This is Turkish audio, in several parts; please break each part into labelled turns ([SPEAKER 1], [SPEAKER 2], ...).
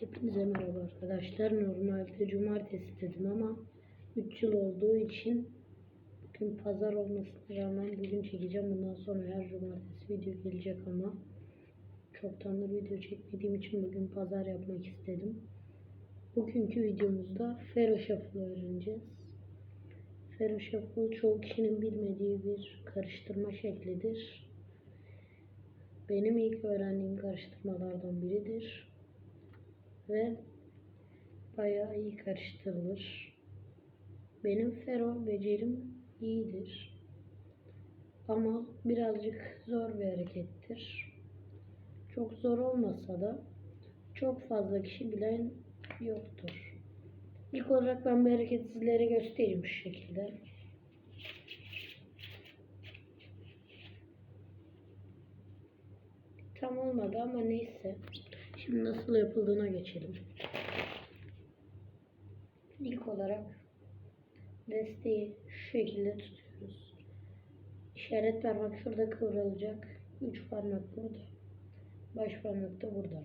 [SPEAKER 1] Hepinize merhaba arkadaşlar. Normalde cumartesi dedim ama 3 yıl olduğu için bugün pazar olmasına rağmen bugün çekeceğim. Bundan sonra her cumartesi video gelecek ama çoktandır video çekmediğim için bugün pazar yapmak istedim. Bugünkü videomuzda Fero Shuffle öğreneceğiz. Fero Shuffle çoğu kişinin bilmediği bir karıştırma şeklidir. Benim ilk öğrendiğim karıştırmalardan biridir ve bayağı iyi karıştırılır. Benim fero becerim iyidir. Ama birazcık zor bir harekettir. Çok zor olmasa da çok fazla kişi bilen yoktur. İlk olarak ben bu hareketi sizlere göstereyim şu şekilde. Tam olmadı ama neyse. Şimdi nasıl yapıldığına geçelim. İlk olarak desteği şu şekilde tutuyoruz. İşaret parmak şurada kıvrılacak. Üç parmak burada. Baş parmak da burada.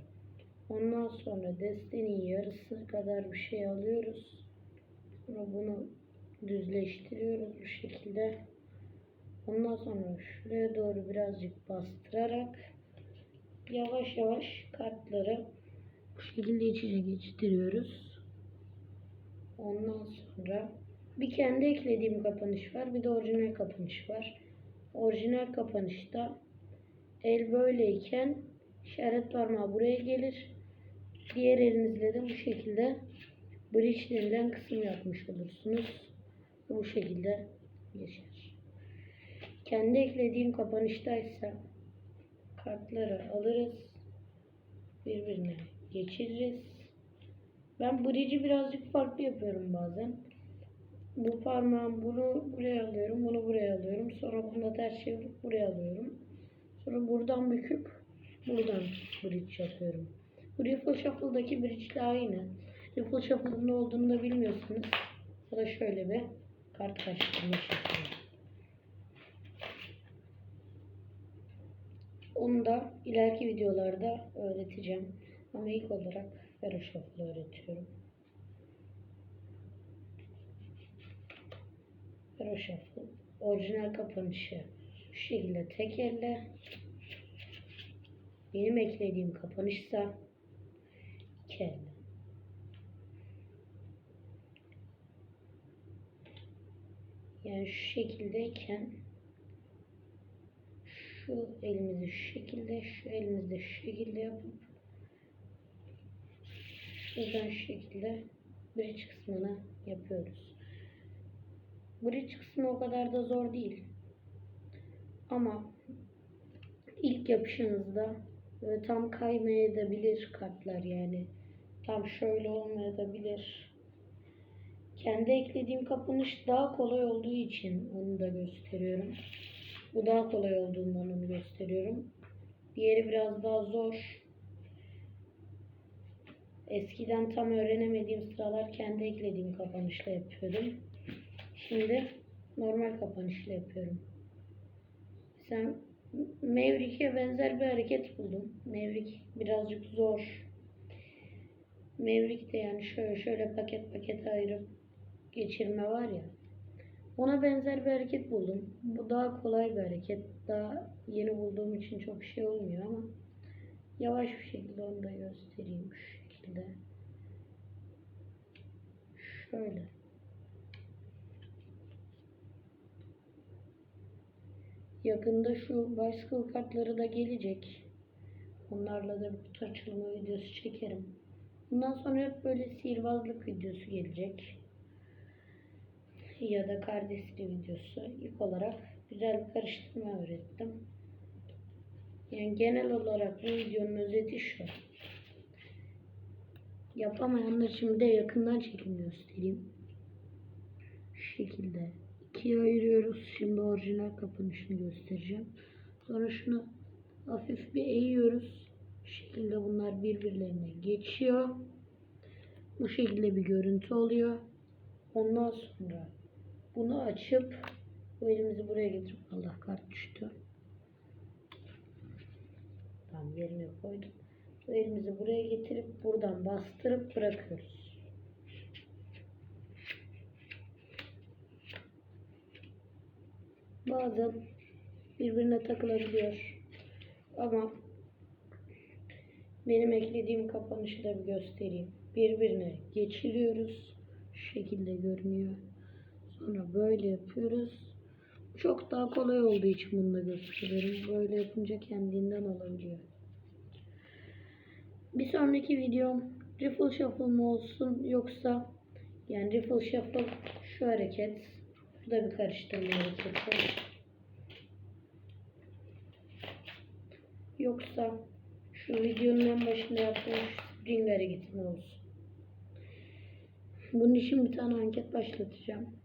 [SPEAKER 1] Ondan sonra desteğin yarısı kadar bir şey alıyoruz. Sonra bunu düzleştiriyoruz bu şekilde. Ondan sonra şuraya doğru birazcık bastırarak yavaş yavaş kartları bu şekilde iç içe geçiriyoruz. Ondan sonra bir kendi eklediğim kapanış var. Bir de orijinal kapanış var. Orijinal kapanışta el böyleyken işaret parmağı buraya gelir. Diğer elinizle de bu şekilde bridge denilen kısım yapmış olursunuz. Bu şekilde geçer. Kendi eklediğim kapanıştaysa kartları alırız. Birbirine geçiririz. Ben bridge'i birazcık farklı yapıyorum bazen. Bu parmağım bunu buraya alıyorum, bunu buraya alıyorum. Sonra bunu da ters çevirip buraya alıyorum. Sonra buradan büküp buradan bridge yapıyorum. Bu Riffle Shuffle'daki bridge ile aynı. Riffle Shuffle'ın ne olduğunu da bilmiyorsanız o da şöyle bir kart karıştırma şekli. Onu da ileriki videolarda öğreteceğim. Ama ilk olarak Shuffle öğretiyorum. Shuffle. Orijinal kapanışı şu şekilde tek elle. Benim eklediğim kapanışsa iki elle. Yani şu şekildeyken şu elimizi şu şekilde, şu elimizi şu şekilde yapıp şuradan şu şekilde bridge kısmını yapıyoruz. Bridge kısmı o kadar da zor değil. Ama ilk yapışınızda tam kaymayabilir kartlar yani. Tam şöyle olmayabilir. Kendi eklediğim kapanış daha kolay olduğu için onu da gösteriyorum. Bu daha kolay olduğundan onu gösteriyorum. Diğeri biraz daha zor. Eskiden tam öğrenemediğim sıralar kendi eklediğim kapanışla yapıyordum. Şimdi normal kapanışla yapıyorum. Sen Maverick'e benzer bir hareket buldum. Maverick birazcık zor. Maverick de yani şöyle şöyle paket paket ayırıp geçirme var ya. Ona benzer bir hareket buldum. Bu daha kolay bir hareket. Daha yeni bulduğum için çok şey olmuyor ama yavaş bir şekilde onu da göstereyim şu şekilde. Şöyle. Yakında şu bicycle kartları da gelecek. Onlarla da bir kutu açılımı videosu çekerim. Bundan sonra hep böyle sihirbazlık videosu gelecek ya da kardeşli videosu ilk olarak güzel bir karıştırma öğrettim. Yani genel olarak bu videonun özeti şu. Yapamayanlar bir de yakından çekim göstereyim. Şu şekilde ikiye ayırıyoruz. Şimdi orijinal kapanışını göstereceğim. Sonra şunu hafif bir eğiyoruz. Bu şekilde bunlar birbirlerine geçiyor. Bu şekilde bir görüntü oluyor. Ondan sonra bunu açıp bu elimizi buraya getirip Allah kart düştü. Tamam yerine koydum. Bu elimizi buraya getirip buradan bastırıp bırakıyoruz. Bazen birbirine takılabiliyor. Ama benim eklediğim kapanışı da bir göstereyim. Birbirine geçiriyoruz. Şu şekilde görünüyor. Sonra böyle yapıyoruz. Çok daha kolay olduğu için bunu da gösteriyorum. Böyle yapınca kendinden olabiliyor. Bir sonraki videom Riffle Shuffle mı olsun yoksa yani Riffle Shuffle şu hareket. Bu da bir karıştırma hareketi. Yoksa şu videonun en başında yaptığım şu spring hareketi mi olsun? Bunun için bir tane anket başlatacağım.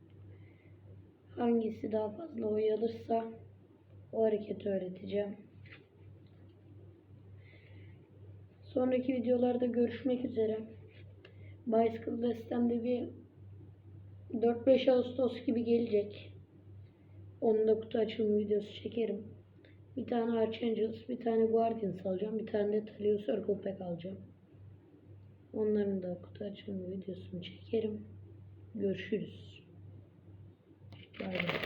[SPEAKER 1] Hangisi daha fazla oy alırsa o hareketi öğreteceğim. Sonraki videolarda görüşmek üzere. Bicycle Destem'de bir 4-5 Ağustos gibi gelecek. Onun da kutu açılımı videosu çekerim. Bir tane Archangels, bir tane Guardians alacağım. Bir tane de Talio Circle Pack alacağım. Onların da kutu açılımı videosunu çekerim. Görüşürüz. 对。